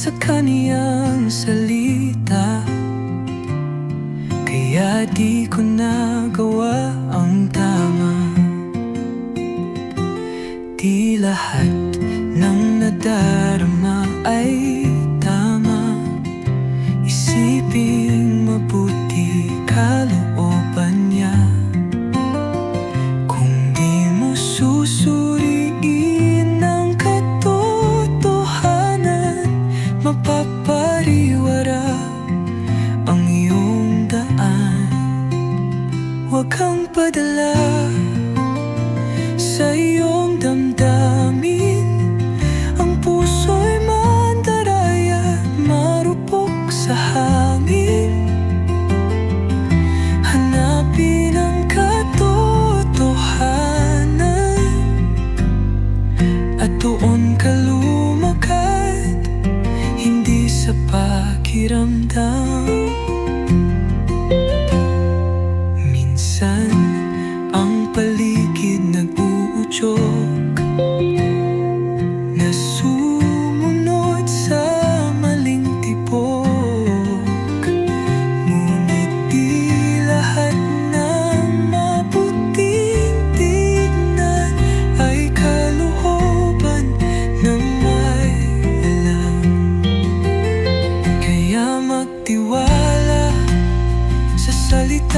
sa kaniyang salita. Kaya di ko nagawa ang tama. Di lahat ng nadarama ay tama. Isipin Doon ka lumakad Hindi sa pakiramdam.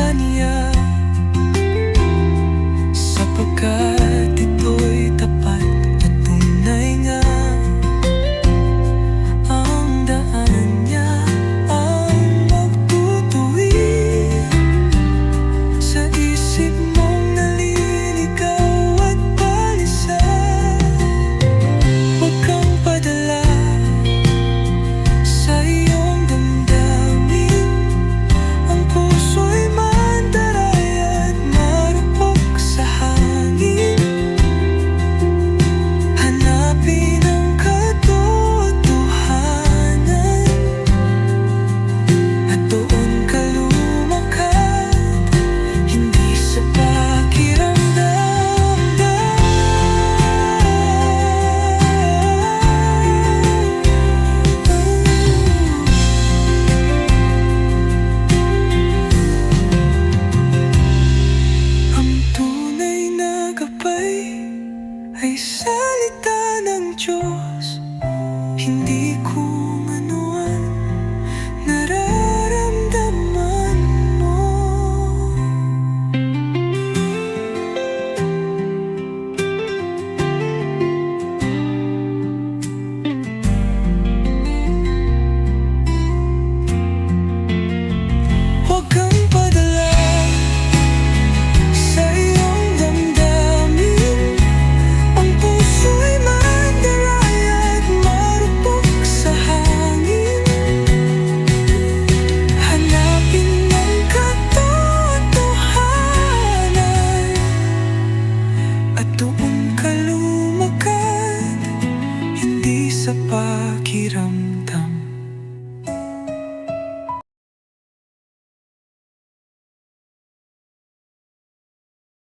kanya sapagkat freedom